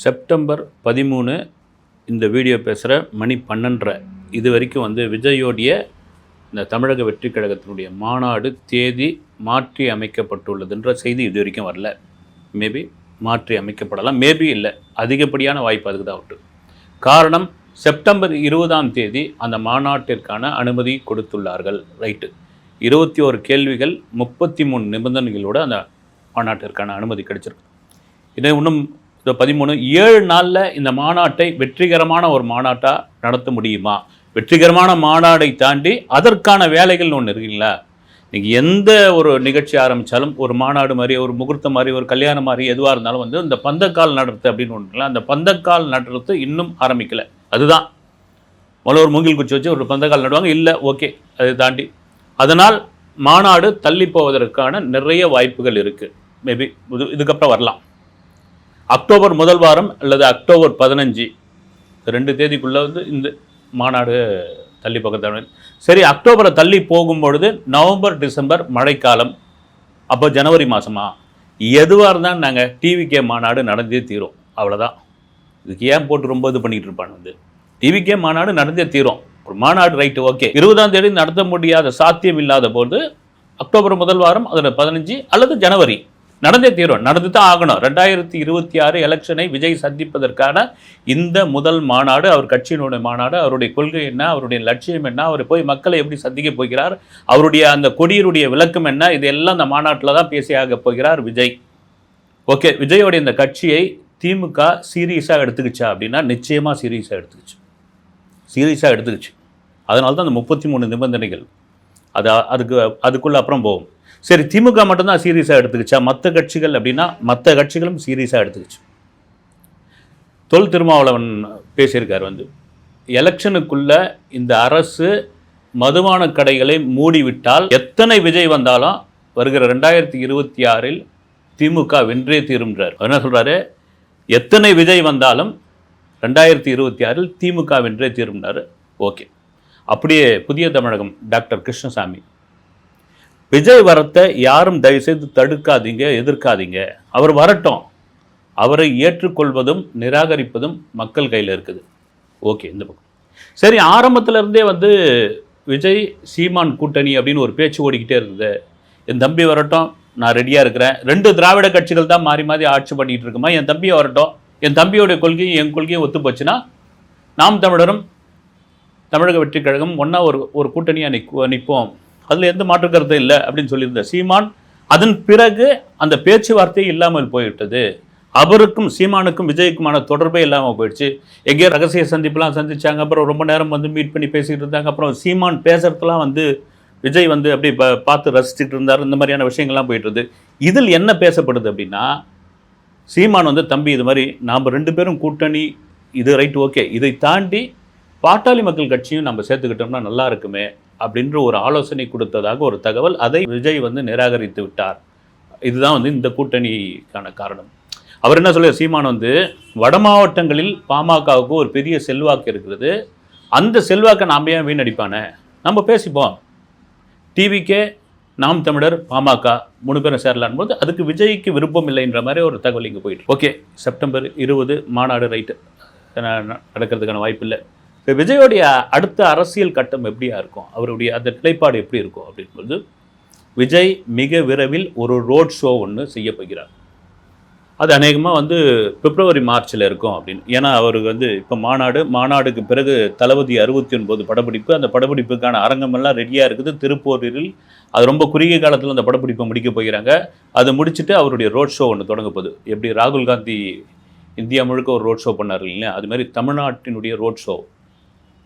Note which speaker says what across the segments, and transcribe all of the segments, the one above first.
Speaker 1: September பதிமூணு இந்த video பேசுகிற மணி பன்னெண்டரை. இது வரைக்கும் வந்து விஜயோடைய இந்த தமிழக வெற்றி கழகத்தினுடைய மாநாடு தேதி மாற்றி அமைக்கப்பட்டுள்ளதுன்ற செய்தி இது வரைக்கும் வரல. மேபி மாற்றி அமைக்கப்படலாம். மேபி இல்லை. அதிகப்படியான வாய்ப்பு அதுக்கு தான் உண்டு. காரணம் செப்டம்பர் இருபதாம் தேதி அந்த மாநாட்டிற்கான அனுமதி கொடுத்துள்ளார்கள். ரைட்டு இருபத்தி ஒரு கேள்விகள் முப்பத்தி மூணு நிபந்தனைகளோடு அந்த மாநாட்டிற்கான அனுமதி கிடைச்சிருக்கு. இதை இன்னும் இந்த பதிமூணு ஏழு நாளில் இந்த மாநாட்டை வெற்றிகரமான ஒரு மாநாட்டாக நடத்த முடியுமா? வெற்றிகரமான மாநாடை தாண்டி அதற்கான வேலைகள்னு ஒன்று இருக்குங்களா நீங்கள் எந்த ஒரு நிகழ்ச்சி ஆரம்பித்தாலும் ஒரு மாநாடு மாதிரி ஒரு முகூர்த்தம் மாதிரி ஒரு கல்யாணம் மாதிரி எதுவாக இருந்தாலும் வந்து இந்த பந்தக்கால் நடுறது அப்படின்னு ஒன்றுங்களா அந்த பந்தக்கால் நடுறது இன்னும் ஆரம்பிக்கலை. அதுதான். முதல்ல ஒரு மூங்கில் குச்சி வச்சு ஒரு பந்தக்கால் நடுவாங்க. இல்லை ஓகே அதை தாண்டி. அதனால் மாநாடு தள்ளி போவதற்கான நிறைய வாய்ப்புகள் இருக்குது மேபி இது இதுக்கப்புறம் வரலாம். அக்டோபர் முதல் வாரம் அல்லது அக்டோபர் பதினஞ்சு. ரெண்டு தேதிக்குள்ளே வந்து இந்த மாநாடு தள்ளி பக்கத்தில் சரி அக்டோபரை தள்ளி போகும்பொழுது நவம்பர் டிசம்பர் மழைக்காலம். அப்போ ஜனவரி மாதமா எதுவாக இருந்தாலும் நாங்கள் டிவிகே மாநாடு நடந்தே தீரும். அவ்வளோதான் இதுக்கு ஏன் போட்டு ரொம்ப இது பண்ணிட்டு இருப்பான் வந்து? டிவிகே மாநாடு நடந்தே தீரும். ஒரு மாநாடு ரைட்டு ஓகே. இருபதாம் தேதி நடத்த முடியாத சாத்தியம் இல்லாத போது அக்டோபர் முதல் வாரம் அதில் பதினஞ்சு அல்லது ஜனவரி. நடந்தே தீரும். நடந்து தான் ஆகணும். ரெண்டாயிரத்தி இருபத்தி ஆறு எலெக்ஷனை விஜய் சந்திப்பதற்கான இந்த முதல் மாநாடு அவர் கட்சியினுடைய மாநாடு அவருடைய கொள்கை என்ன அவருடைய லட்சியம் என்ன அவர் போய் மக்களை எப்படி சந்திக்க போகிறார் அவருடைய அந்த கொடியருடைய விளக்கம் என்ன இதெல்லாம் அந்த மாநாட்டில் தான் பேசியாக போகிறார் விஜய். ஓகே விஜயோடைய இந்த கட்சியை திமுக சீரியஸாக எடுத்துக்கிச்சா அப்படின்னா நிச்சயமாக சீரியஸாக எடுத்துக்கிச்சு. சீரியஸாக எடுத்துக்கிச்சு. அதனால தான் அந்த முப்பத்தி மூணு நிபந்தனைகள். அது அதுக்கு அதுக்குள்ளே அப்புறம் போகும். சரி திமுக மட்டும்தான் சீரியஸாக எடுத்துக்கிச்சா? மற்ற கட்சிகள் அப்படின்னா மற்ற கட்சிகளும் சீரியஸாக எடுத்துக்கிச்சு. தொல் திருமாவளவன் பேசியிருக்கார் வந்து எலெக்ஷனுக்குள்ள இந்த அரசு மதுபான கடைகளை மூடிவிட்டால் எத்தனை விஜய் வந்தாலும் வருகிற ரெண்டாயிரத்தி இருபத்தி ஆறில் திமுக வென்றே தீரும்ன்றார். அவர் என்ன சொல்கிறாரு எத்தனை விஜய் வந்தாலும் ரெண்டாயிரத்தி இருபத்தி ஆறில் திமுக வென்றே தீரும்னார் ஓகே. அப்படியே புதிய தமிழகம் டாக்டர் கிருஷ்ணசாமி விஜய் வரத்தை யாரும் தயவுசெய்து தடுக்காதீங்க எதிர்க்காதீங்க. அவர் வரட்டும். அவரை ஏற்றுக்கொள்வதும் நிராகரிப்பதும் மக்கள் கையில் இருக்குது. ஓகே இந்த பக்கம். சரி ஆரம்பத்துல இருந்தே வந்து விஜய் சீமான் கூட்டணி அப்படின்னு ஒரு பேச்சு ஓடிக்கிட்டே இருந்தது. என் தம்பி வரட்டும் நான் ரெடியாக இருக்கிறேன். ரெண்டு திராவிட கட்சிகள் தான் மாறி மாறி ஆட்சி பண்ணிகிட்டு இருக்குமா? என் தம்பியை வரட்டும். என் தம்பியோடைய கொள்கையும் என் கொள்கையும் ஒத்து போச்சுன்னா நாம் தமிழரும் தமிழக வெற்றி கழகம் ஒன்றா ஒரு ஒரு கூட்டணியாக நிற்போம் அதில் எந்த மாற்று கருத்து இல்லை அப்படின்னு சொல்லியிருந்த சீமான் அதன் பிறகு அந்த பேச்சுவார்த்தை இல்லாமல் போய்விட்டது. அவருக்கும் சீமானுக்கும் விஜய்க்குமான தொடர்பே இல்லாமல் போயிடுச்சு. எங்கேயோ ரகசிய சந்திப்புலாம் சந்திச்சாங்க அப்புறம் ரொம்ப நேரம் வந்து மீட் பண்ணி பேசிக்கிட்டு இருந்தாங்க. அப்புறம் சீமான் பேசுறதுலாம் வந்து விஜய் வந்து அப்படி ப பார்த்து ரசிச்சுட்டு இருந்தார். இந்த மாதிரியான விஷயங்கள்லாம் போயிட்டு இதில் என்ன பேசப்படுது அப்படின்னா சீமான் வந்து தம்பி இது மாதிரி நாம் ரெண்டு பேரும் கூட்டணி இது ரைட் ஓகே இதை தாண்டி பாட்டாளி மக்கள் கட்சியும் நம்ம சேர்த்துக்கிட்டோம்னா நல்லா இருக்குமே. அப்படின்ற ஒரு ஆலோசனை கொடுத்ததாக ஒரு தகவல். அதை விஜய் வந்து நிராகரித்து விட்டார். இதுதான் வந்து இந்த கூட்டணிக்கான காரணம். அவர் என்ன சொல்ல சீமான் வந்து வட மாவட்டங்களில் பாமகவுக்கு ஒரு பெரிய செல்வாக்கு இருக்கிறது. அந்த செல்வாக்கை நாம் ஏன் வீணடிப்பானே? நம்ம பேசிப்போம். டிவிக்கே நாம் தமிழர் பாமக மூணு பேரும் சேரலான் போது அதுக்கு விஜய்க்கு விருப்பம் இல்லைன்ற மாதிரி ஒரு தகவல் இங்கே போயிட்டு ஓகே செப்டம்பர் இருபது மாநாடு ரைட்டு. நடக்கிறதுக்கான வாய்ப்பு இல்லை இப்போ விஜயோடைய அடுத்த அரசியல் கட்டம் எப்படியா இருக்கும்? அவருடைய அந்த நிலைப்பாடு எப்படி இருக்கும் அப்படின்போது விஜய் மிக விரைவில் ஒரு ரோட் ஷோ ஒன்று செய்ய போகிறார். அது அநேகமாக வந்து பிப்ரவரி மார்ச்சில் இருக்கும் அப்படின்னு. ஏன்னா அவருக்கு வந்து இப்போ மாநாடு மாநாடுக்கு பிறகு தளபதி அறுபத்தி ஒன்பது படப்பிடிப்பு அந்த படப்பிடிப்புக்கான அரங்கமெல்லாம் ரெடியாக இருக்குது. திருப்பூரில் அது ரொம்ப குறுகிய காலத்தில் அந்த படப்பிடிப்பை முடிக்க போகிறாங்க. அதை முடிச்சுட்டு அவருடைய ரோட் ஷோ ஒன்று தொடங்க போகுது. எப்படி ராகுல் காந்தி இந்தியா முழுக்க ஒரு ரோட் ஷோ பண்ணார் இல்லையா அது மாதிரி தமிழ்நாட்டினுடைய ரோட் ஷோ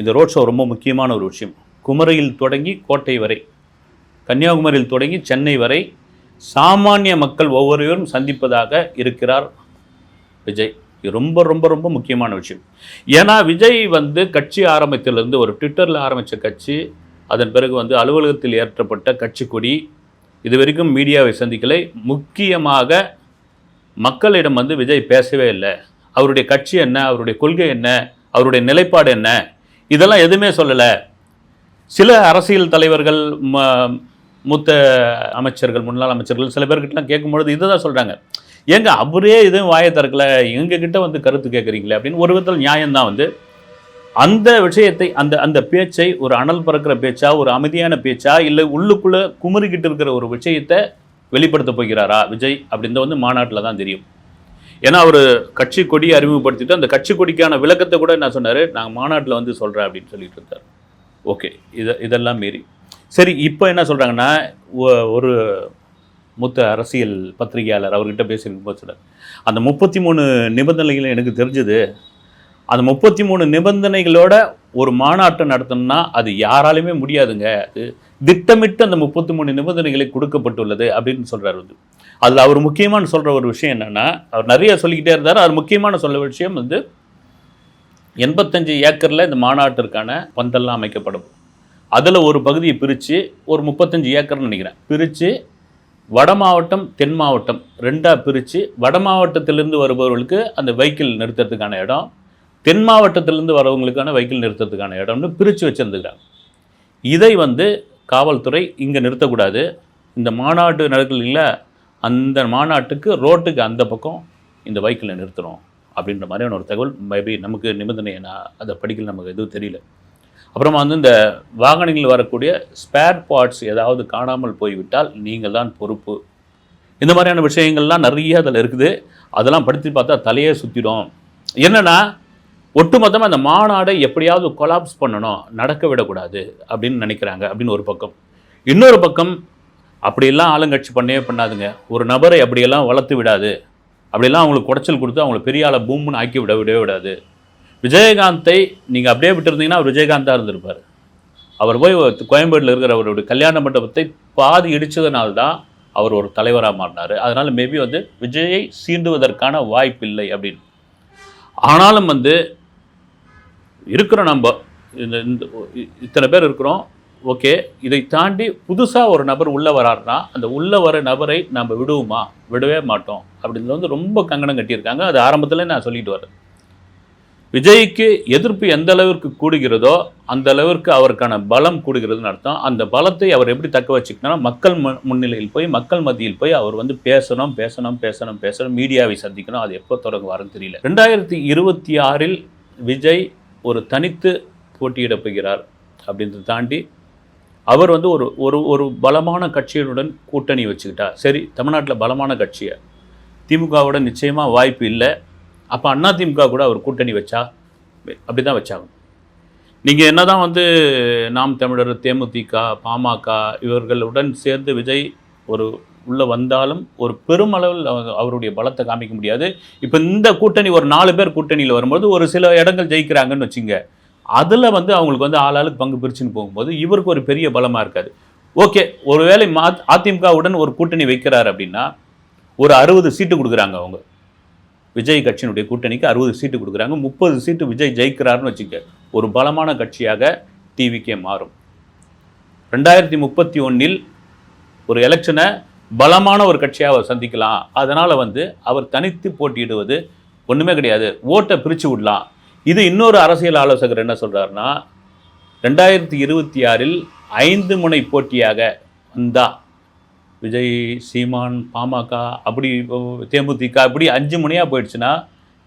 Speaker 1: இந்த ரோட் ஷோ ரொம்ப முக்கியமான ஒரு விஷயம். குமரியில் தொடங்கி கோட்டை வரை கன்னியாகுமரியில் தொடங்கி சென்னை வரை சாமானிய மக்கள் ஒவ்வொருவரும் சந்திப்பதாக இருக்கிறார் விஜய். இது ரொம்ப ரொம்ப ரொம்ப முக்கியமான விஷயம். ஏன்னா விஜய் வந்து கட்சி ஆரம்பத்திலிருந்து ஒரு ட்விட்டரில் ஆரம்பித்த கட்சி அதன் பிறகு வந்து அலுவலகத்தில் ஏற்றப்பட்ட கட்சி கொடி இது வரைக்கும் மீடியாவை சந்திக்கலை. முக்கியமாக மக்களிடம் வந்து விஜய் பேசவே இல்லை. அவருடைய கட்சி என்ன அவருடைய கொள்கை என்ன அவருடைய நிலைப்பாடு என்ன இதெல்லாம் எதுவுமே சொல்லலை. சில அரசியல் தலைவர்கள் ம மூத்த அமைச்சர்கள் முன்னாள் அமைச்சர்கள் சில பேர்கிட்டலாம் கேட்கும்பொழுது இதை தான் சொல்கிறாங்க ஏங்க அவரே எதுவும் வாயை திறக்கல எங்ககிட்ட வந்து கருத்து கேட்குறீங்களே? அப்படின்னு ஒரு விதத்தில் நியாயம்தான் வந்து. அந்த விஷயத்தை அந்த அந்த பேச்சை ஒரு அனல் பறக்கிற பேச்சா ஒரு அமைதியான பேச்சா இல்லை உள்ளுக்குள்ளே குமுறிக்கிட்டு இருக்கிற ஒரு விஷயத்தை வெளிப்படுத்த போகிறாரா விஜய் அப்படின்னு வந்து மாநாட்டில் தான் தெரியும். ஏன்னா அவர் கட்சி கொடியை அறிமுகப்படுத்திட்டு அந்த கட்சி கொடிக்கான விளக்கத்தை கூட என்ன சொன்னார்? நான் மாநாட்டில் வந்து சொல்கிறேன் அப்படின்னு சொல்லிட்டு இருந்தார். ஓகே. இதை இதெல்லாம் மீறி. சரி இப்போ என்ன சொல்கிறாங்கன்னா ஒரு மூத்த அரசியல் பத்திரிகையாளர் அவர்கிட்ட பேசியிருக்கும் போது சொன்னார் அந்த முப்பத்தி மூணு நிபந்தனைகள் எனக்கு தெரிஞ்சது. அந்த முப்பத்தி மூணு நிபந்தனைகளோட ஒரு மாநாட்டை நடத்தணும்னா அது யாராலையுமே முடியாதுங்க. அது திட்டமிட்டு அந்த முப்பத்தி மூணு நிபந்தனைகளை கொடுக்கப்பட்டுள்ளது அப்படின்னு சொல்கிறார் வந்து. அதில் அவர் முக்கியமான சொல்கிற ஒரு விஷயம் என்னென்னா அவர் நிறைய சொல்லிக்கிட்டே இருந்தார். அவர் முக்கியமான சொல்ல விஷயம் வந்து எண்பத்தஞ்சு ஏக்கரில் இந்த மாநாட்டிற்கான பந்தல்லாம் அமைக்கப்படும். அதில் ஒரு பகுதியை பிரித்து ஒரு முப்பத்தஞ்சு ஏக்கர்னு நினைக்கிறேன். பிரித்து வட மாவட்டம் தென் மாவட்டம் ரெண்டாக பிரித்து வட மாவட்டத்திலிருந்து வருபவர்களுக்கு அந்த வெஹிக்கிள் நிறுத்துறதுக்கான இடம் தென் மாவட்டத்திலேருந்து வரவங்களுக்கான வெஹிக்கிள் நிறுத்துறதுக்கான இடம்னு பிரித்து வச்சுருந்துக்கிறாங்க இதை வந்து காவல்துறை இங்கே நிறுத்தக்கூடாது. இந்த மாநாடு நடக்கல அந்த மாநாட்டுக்கு ரோட்டுக்கு அந்த பக்கம் இந்த பைக்கில் நிறுத்தணும் அப்படின்ற மாதிரியான ஒரு தகவல் மேபி நமக்கு நிபந்தனை நான் அதை படிக்கல நமக்கு எதுவும் தெரியல. அப்புறமா வந்து இந்த வாகனங்களில் வரக்கூடிய ஸ்பேர் பார்ட்ஸ் ஏதாவது காணாமல் போய்விட்டால் நீங்கள் தான் பொறுப்பு. இந்த மாதிரியான விஷயங்கள்லாம் நிறைய அதில் இருக்குது. அதெல்லாம் படித்து பார்த்தா தலையே சுற்றிடும் என்னென்னா ஒட்டுமொத்தமாக அந்த மாநாடை எப்படியாவது கொலாப்ஸ் பண்ணணும் நடக்க விடக்கூடாது அப்படின்னு நினைக்கிறாங்க அப்படின்னு ஒரு பக்கம். இன்னொரு பக்கம் அப்படியெல்லாம் ஆளுங்கட்சி பண்ணவே பண்ணாதுங்க. ஒரு நபரை அப்படியெல்லாம் வளர்த்து விடாது. அப்படியெல்லாம் அவங்களுக்கு குடைச்சல் கொடுத்து அவங்களை பெரிய ஆளை பூம்னு ஆக்கி விட விடவே விடாது. விஜயகாந்தை நீங்கள் அப்படியே விட்டுருந்தீங்கன்னா அவர் விஜயகாந்தாக இருந்திருப்பார். அவர் போய் கோயம்பேட்டில் இருக்கிற அவருடைய கல்யாண மண்டபத்தை பாதி இடித்ததுனால்தான் அவர் ஒரு தலைவராக மாறினார். அதனால் மேபி வந்து விஜயை சீண்டுவதற்கான வாய்ப்பு இல்லை அப்படின்னு. ஆனாலும் வந்து இருக்கிற நம்ம இந்த இந்த இத்தனை பேர் இருக்கிறோம். ஓகே இதை தாண்டி புதுசாக ஒரு நபர் உள்ளே வராருன்னா அந்த உள்ளே வர நபரை நம்ம விடுவோமா? விடவே மாட்டோம். அப்படின்றது வந்து ரொம்ப கங்கணம் கட்டியிருக்காங்க. அது ஆரம்பத்தில் நான் சொல்லிட்டு வரேன். விஜய்க்கு எதிர்ப்பு எந்த அளவிற்கு கூடுகிறதோ அந்த அளவிற்கு அவருக்கான பலம் கூடுகிறதுன்னு அர்த்தம். அந்த பலத்தை அவர் எப்படி தக்க வச்சுக்கணும்னா மக்கள் முன்னிலையில் போய் மக்கள் மத்தியில் போய் அவர் வந்து பேசணும் பேசணும் பேசணும் பேசணும் மீடியாவை சந்திக்கணும். அது எப்போ தொடங்குவாருன்னு தெரியல. ரெண்டாயிரத்தி இருபத்தி ஆறில் விஜய் ஒரு தனித்து போட்டியிட போகிறார். அப்படின்றத தாண்டி அவர் வந்து ஒரு ஒரு ஒரு பலமான கட்சியினுடன் கூட்டணி வச்சுக்கிட்டா சரி தமிழ்நாட்டில் பலமான கட்சியை. திமுகவோட நிச்சயமாக வாய்ப்பு இல்லை. அப்போ அண்ணா திமுக கூட அவர் கூட்டணி வச்சா? அப்படி தான் வச்சாங்க. நீங்கள் என்ன தான் வந்து நாம் தமிழர் தேமுதிக பாமக இவர்களுடன் சேர்ந்து விஜய் ஒரு உள்ளே வந்தாலும் ஒரு பெருமளவில் அவருடைய பலத்தை காமிக்க முடியாது. இப்போ இந்த கூட்டணி ஒரு நாலு பேர் கூட்டணியில் வரும்போது ஒரு சில இடங்கள் ஜெயிக்கிறாங்கன்னு வச்சுங்க. அதில் வந்து அவங்களுக்கு வந்து ஆளாளுக்கு பங்கு பிரிச்சுன்னு போகும்போது இவருக்கு ஒரு பெரிய பலமாக இருக்காது. ஓகே ஒருவேளை மா அதிமுகவுடன் ஒரு கூட்டணி வைக்கிறார் அப்படின்னா ஒரு அறுபது சீட்டு கொடுக்குறாங்க அவங்க. விஜய் கட்சியினுடைய கூட்டணிக்கு அறுபது சீட்டு கொடுக்குறாங்க. முப்பது சீட்டு விஜய் ஜெயிக்கிறாருன்னு வச்சுக்க ஒரு பலமான கட்சியாக டிவிக்கே மாறும். ரெண்டாயிரத்தி முப்பத்தி ஒன்றில் ஒரு எலெக்ஷனை பலமான ஒரு கட்சியாக அவர் சந்திக்கலாம். அதனால் வந்து அவர் தனித்து போட்டியிடுவது ஒன்றுமே கிடையாது. ஓட்டை பிரித்து விடலாம். இது இன்னொரு அரசியல் ஆலோசகர் என்ன சொல்கிறாருன்னா ரெண்டாயிரத்தி இருபத்தி ஆறில் ஐந்து முனை போட்டியாக வந்தா. விஜய் சீமான் பாமக அப்படி தேமுதிக இப்படி அஞ்சு முனையாக போயிடுச்சுன்னா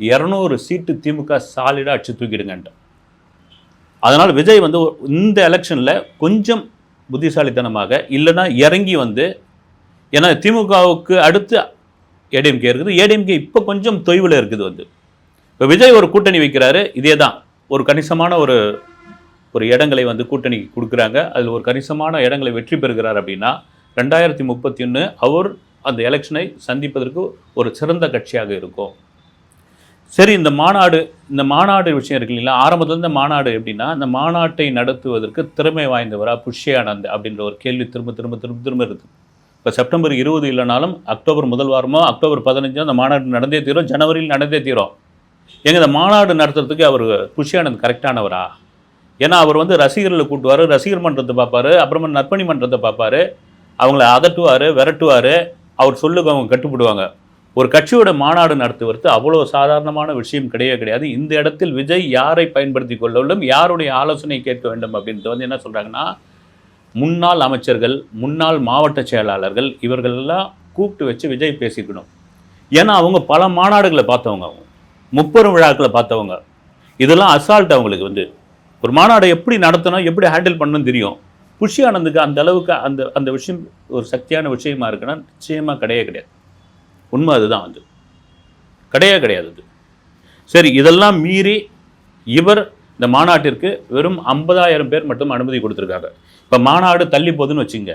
Speaker 1: இரநூறு சீட்டு திமுக சாலிடாக அடிச்சு தூக்கிடுங்கன்ட்டு. அதனால் விஜய் வந்து இந்த எலெக்ஷனில் கொஞ்சம் புத்திசாலித்தனமாக இல்லைன்னா இறங்கி வந்து ஏன்னா திமுகவுக்கு அடுத்து ஏடிஎம்கே இருக்குது. ஏடிஎம்கே இப்போ கொஞ்சம் தொய்வில் இருக்குது வந்து. இப்போ விஜய் ஒரு கூட்டணி வைக்கிறாரு இதே தான் ஒரு கணிசமான ஒரு ஒரு இடங்களை வந்து கூட்டணி கொடுக்குறாங்க. அதில் ஒரு கணிசமான இடங்களை வெற்றி பெறுகிறார் அப்படின்னா ரெண்டாயிரத்தி முப்பத்தி ஒன்று அவர் அந்த எலெக்ஷனை சந்திப்பதற்கு ஒரு சிறந்த கட்சியாக இருக்கும். சரி இந்த மாநாடு இந்த மாநாடு விஷயம் இருக்கு இல்லைங்களா? ஆரம்பத்தில் இந்த மாநாடு எப்படின்னா இந்த மாநாட்டை நடத்துவதற்கு திறமை வாய்ந்தவரா புஷ்யானந்த் அப்படின்ற ஒரு கேள்வி திரும்ப திரும்ப திரும்ப திரும்ப இருக்குது இப்போ செப்டம்பர் இருபது இல்லைனாலும் அக்டோபர் முதல் வாரமோ அக்டோபர் பதினஞ்சோ அந்த மாநாடு நடந்தே தீரும் ஜனவரியில் நடந்தே தீரும். எங்கள் இந்த மாநாடு நடத்துறதுக்கு அவர் குஷியானந்த் கரெக்டானவரா? ஏன்னா அவர் வந்து ரசிகர்களை கூட்டுவார் ரசிகர் மன்றத்தை பார்ப்பார் அப்புறமா நற்பணி மன்றத்தை பார்ப்பாரு அவங்கள அதட்டுவார் விரட்டுவார் அவர் சொல்லுக்கு அவங்க கட்டுப்படுவாங்க. ஒரு கட்சியோட மாநாடு நடத்துவது அவ்வளோ சாதாரணமான விஷயம் கிடையவே கிடையாது. இந்த இடத்தில் விஜய் யாரை பயன்படுத்தி கொள்ள வேண்டும் யாருடைய ஆலோசனை கேட்க வேண்டும் அப்படின்றது வந்து என்ன சொல்கிறாங்கன்னா முன்னாள் அமைச்சர்கள் முன்னாள் மாவட்ட செயலாளர்கள் இவர்களெல்லாம் கூப்பிட்டு வச்சு விஜய் பேசிக்கணும். ஏன்னா அவங்க பல மாநாடுகளை பார்த்தவங்க அவங்க. முப்பெரும் விழாக்களை பார்த்தவங்க. இதெல்லாம் அசால்ட் அவங்களுக்கு வந்து. ஒரு மாநாடை எப்படி நடத்தணும் எப்படி ஹேண்டில் பண்ணணும்னு தெரியும். புஷி ஆனந்துக்கு அந்த அளவுக்கு அந்த அந்த விஷயம் ஒரு சக்தியான விஷயமா இருக்குன்னா நிச்சயமாக கிடையவே கிடையாது. உண்மை அதுதான் வந்து கிடையவே கிடையாது அது. சரி இதெல்லாம் மீறி இவர் இந்த மாநாட்டிற்கு வெறும் ஐம்பதாயிரம் பேர் மட்டும் அனுமதி கொடுத்துருக்காங்க. இப்போ மாநாடு தள்ளி போகுதுன்னு வச்சுங்க.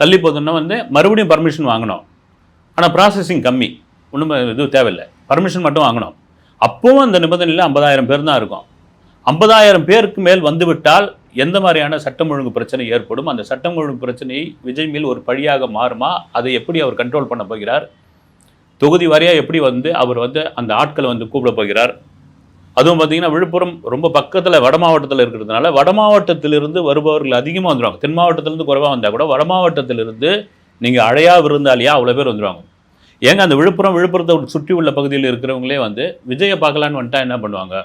Speaker 1: தள்ளி போகுதுன்னா வந்து மறுபடியும் பர்மிஷன் வாங்கணும். ஆனால் ப்ராசஸிங் கம்மி. ஒன்றும் இது தேவையில்லை. பர்மிஷன் மட்டும் வாங்கணும். அப்போவும் அந்த நிபந்தனையில் ஐம்பதாயிரம் பேர் தான் இருக்கும். ஐம்பதாயிரம் பேருக்கு மேல் வந்துவிட்டால் எந்த மாதிரியான சட்டம் ஒழுங்கு பிரச்சனை ஏற்படும்? அந்த சட்டம் ஒழுங்கு பிரச்சனையை விஜய் மேல் ஒரு பழியாக மாறுமா? அதை எப்படி அவர் கண்ட்ரோல் பண்ண போகிறார்? தொகுதி வாரியாக எப்படி வந்து அவர் வந்து அந்த ஆட்களை வந்து கூப்பிட போகிறார்? அதுவும் பார்த்தீங்கன்னா விழுப்புரம் ரொம்ப பக்கத்தில் வட மாவட்டத்தில் இருக்கிறதுனால வட மாவட்டத்திலிருந்து வருபவர்கள் அதிகமாக வந்துடுவாங்க தென் மாவட்டத்திலிருந்து குறைவாக வந்தால் கூட வட மாவட்டத்திலிருந்து நீங்கள் அழையா விருந்தாலியா அவ்வளோ பேர் வந்துடுவாங்க ஏங்க அந்த விழுப்புரம் விழுப்புரத்தை சுற்றி உள்ள பகுதியில் இருக்கிறவங்களே வந்து விஜயை பார்க்கலான்னு வந்துட்டா என்ன பண்ணுவாங்க?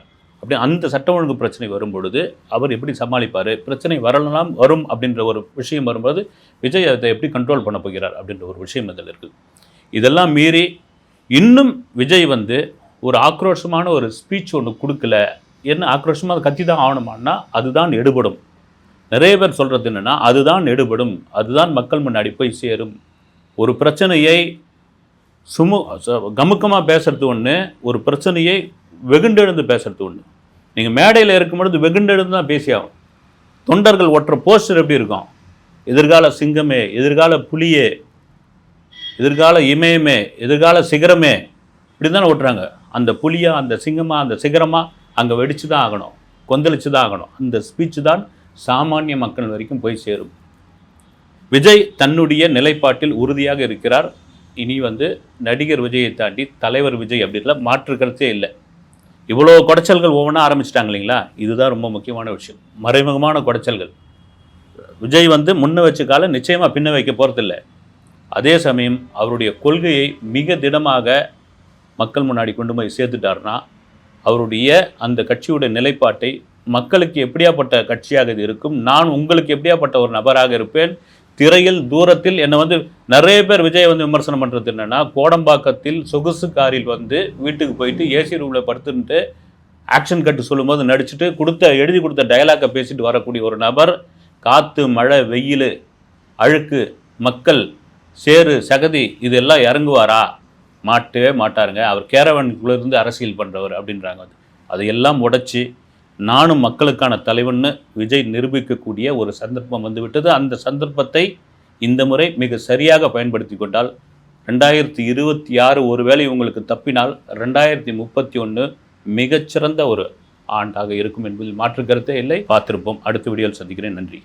Speaker 1: அப்படி அந்த சட்ட ஒழுங்கு பிரச்சனை வரும்பொழுது அவர் எப்படி சமாளிப்பார்? பிரச்சனை வரலாம் வரும் அப்படின்ற ஒரு விஷயம் வரும்போது விஜய் அதை எப்படி கண்ட்ரோல் பண்ண போகிறார்? அப்படின்ற ஒரு விஷயம் அதில் இருக்குது இதெல்லாம் மீறி இன்னும் விஜய் வந்து ஒரு ஆக்ரோஷமான ஒரு ஸ்பீச் ஒன்று கொடுக்கல. என்ன ஆக்ரோஷமாக அதை கத்தி தான் ஆகணுமான்னா அதுதான் எடுபடும். நிறைய பேர் சொல்கிறது என்னென்னா அதுதான் எடுபடும். அதுதான் மக்கள் முன்னாடி போய் சேரும். ஒரு பிரச்சனையை சுமு கமுக்கமாக பேசுறது ஒன்று ஒரு பிரச்சனையை வெகுண்டெழுந்து பேசுறது ஒன்று நீங்கள் மேடையில் இருக்கும் பொழுது வெகுண்டெழுந்து தான் பேசியாகும் தொண்டர்கள் ஒற்ற போஸ்டர் எப்படி இருக்கும்? எதிர்கால சிங்கமே எதிர்கால புலியே எதிர்கால இமயமே எதிர்கால சிகரமே இப்படி தானே ஓட்டுறாங்க. அந்த புலியாக அந்த சிங்கமாக அந்த சிகரமாக அங்கே வெடிச்சு தான் ஆகணும் கொந்தளிச்சு தான் ஆகணும். அந்த ஸ்பீச் தான் சாமானிய மக்கள் வரைக்கும் போய் சேரும். விஜய் தன்னுடைய நிலைப்பாட்டில் உறுதியாக இருக்கிறார். இனி வந்து நடிகர் விஜயை தாண்டி தலைவர் விஜய் அப்படின்ல மாற்று கருத்தே இல்லை. இவ்வளோ குடைச்சல்கள் ஒவ்வொன்றா ஆரம்பிச்சிட்டாங்க இல்லைங்களா? இதுதான் ரொம்ப முக்கியமான விஷயம். மறைமுகமான குடைச்சல்கள். விஜய் வந்து முன்ன வச்ச காலம் நிச்சயமாக பின்ன வைக்க போகிறதில்ல அதே சமயம் அவருடைய கொள்கையை மிக திடமாக மக்கள் முன்னாடி கொண்டு போய் சேர்த்துட்டாருன்னா அவருடைய அந்த கட்சியுடைய நிலைப்பாட்டை மக்களுக்கு எப்படியாப்பட்ட கட்சியாக இது இருக்கும் நான் உங்களுக்கு எப்படியாப்பட்ட ஒரு நபராக இருப்பேன் திரையில் தூரத்தில் என்னை வந்து நிறைய பேர் விஜய் வந்து விமர்சனம் பண்ணுறது என்னென்னா கோடம்பாக்கத்தில் சொகுசு காரில் வந்து வீட்டுக்கு போயிட்டு ஏசி ரூமில் படுத்துட்டு ஆக்ஷன் கட்டு சொல்லும்போது நடிச்சுட்டு கொடுத்த எழுதி கொடுத்த டயலாக்கை பேசிட்டு வரக்கூடிய ஒரு நபர் காற்று மழை வெயில் அழுக்கு மக்கள் சேறு சகதி இதெல்லாம் இறங்குவாரா? மாட்டவே மாட்டாருங்க. அவர் கேரவனுக்குள்ளேருந்து அரசியல் பண்ணுறவர் அப்படின்றாங்க. அது அதையெல்லாம் உடைச்சி நானும் மக்களுக்கான தலைவன்னு விஜய் நிரூபிக்கக்கூடிய ஒரு சந்தர்ப்பம் வந்துவிட்டது. அந்த சந்தர்ப்பத்தை இந்த முறை மிக சரியாக பயன்படுத்தி கொண்டால் ரெண்டாயிரத்தி இருபத்தி ஆறு ஒருவேளை உங்களுக்கு தப்பினால் ரெண்டாயிரத்தி முப்பத்தி ஒன்று மிகச்சிறந்த ஒரு ஆண்டாக இருக்கும் என்பதில் மாற்று கருத்தே இல்லை. பார்த்திருப்போம். அடுத்த வீடியோவில் சந்திக்கிறேன். நன்றி.